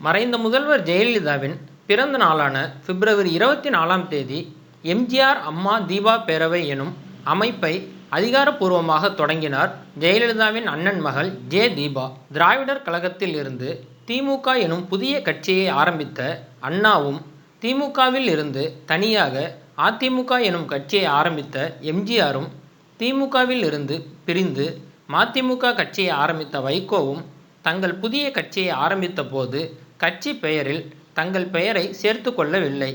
மறைந்த முதல்வர் ஜெயலலிதாவின் பிறந்த நாளான பிப்ரவரி இருபத்தி நாலாம் தேதி எம்ஜிஆர் அம்மா தீபா பேரவை எனும் அமைப்பை அதிகாரப்பூர்வமாக தொடங்கினார் ஜெயலலிதாவின் அண்ணன் மகள் ஜே தீபா. திராவிடர் கழகத்தில் இருந்து திமுக எனும் புதிய கட்சியை ஆரம்பித்த அண்ணாவும் திமுகவில் இருந்து தனியாக அதிமுக எனும் கட்சியை ஆரம்பித்த எம்ஜிஆரும் திமுகவில் இருந்து பிரிந்து மதிமுக கட்சியை ஆரம்பித்த வைகோவும் தங்கள் புதிய கட்சியை ஆரம்பித்த போது கட்சி பெயரில் தங்கள் பெயரை சேர்த்து கொள்ளவில்லை.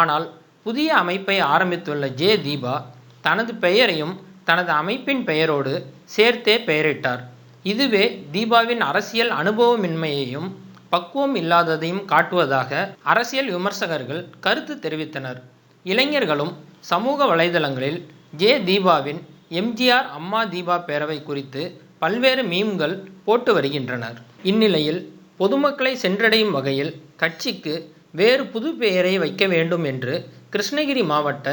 ஆனால் புதிய அமைப்பை ஆரம்பித்துள்ள ஜே. தீபா தனது பெயரையும் தனது அமைப்பின் பெயரோடு சேர்த்தே பெயரிட்டார். இதுவே தீபாவின் அரசியல் அனுபவமின்மையையும் பக்குவம் இல்லாததையும் காட்டுவதாக அரசியல் விமர்சகர்கள் கருத்து தெரிவித்தனர். இளைஞர்களும் சமூக வலைதளங்களில் ஜே. தீபாவின் எம்ஜிஆர் அம்மா தீபா பேரவை குறித்து பல்வேறு மீம்கள் போட்டு வருகின்றனர். இந்நிலையில் பொதுமக்களை சென்றடையும் வகையில் கட்சிக்கு வேறு புது பெயரை வைக்க வேண்டும் என்று கிருஷ்ணகிரி மாவட்ட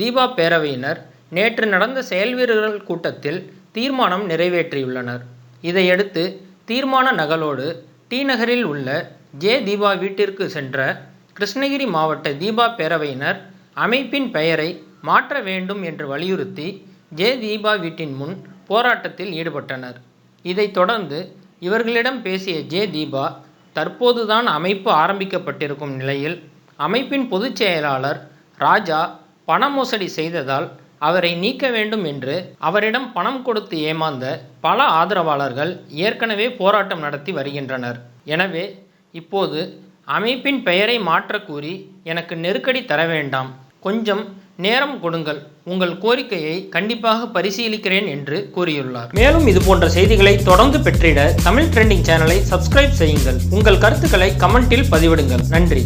தீபா பேரவையினர் நேற்று நடந்த செயல்வீரர்கள் கூட்டத்தில் தீர்மானம் நிறைவேற்றியுள்ளனர். இதையடுத்து தீர்மான நகலோடு டி நகரில் உள்ள ஜே தீபா வீட்டிற்கு சென்ற கிருஷ்ணகிரி மாவட்ட தீபா பேரவையினர் அமைப்பின் பெயரை மாற்ற வேண்டும் என்று வலியுறுத்தி ஜே தீபா வீட்டின் முன் போராட்டத்தில் ஈடுபட்டனர். இதைத் தொடர்ந்து இவர்களிடம் பேசிய ஜே தீபா தற்போதுதான் அமைப்பு ஆரம்பிக்கப்பட்டிருக்கும் நிலையில் அமைப்பின் பொதுச் செயலாளர் ராஜா பண மோசடி செய்ததால் அவரை நீக்க வேண்டும் என்று அவரிடம் பணம் கொடுத்து ஏமாந்த பல ஆதரவாளர்கள் ஏற்கனவே போராட்டம் நடத்தி வருகின்றனர். எனவே இப்போது அமைப்பின் பெயரை மாற்றக்கூறி எனக்கு நெருக்கடி தர வேண்டாம். கொஞ்சம் நேரம் கொடுங்கள். உங்கள் கோரிக்கையை கண்டிப்பாக பரிசீலிக்கிறேன் என்று கூறியுள்ளார். மேலும் இது போன்ற செய்திகளை தொடர்ந்து பெற்றிட தமிழ் ட்ரெண்டிங் சேனலை சப்ஸ்கிரைப் செய்யுங்கள். உங்கள் கருத்துக்களை கமெண்டில் பதிவிடுங்கள். நன்றி.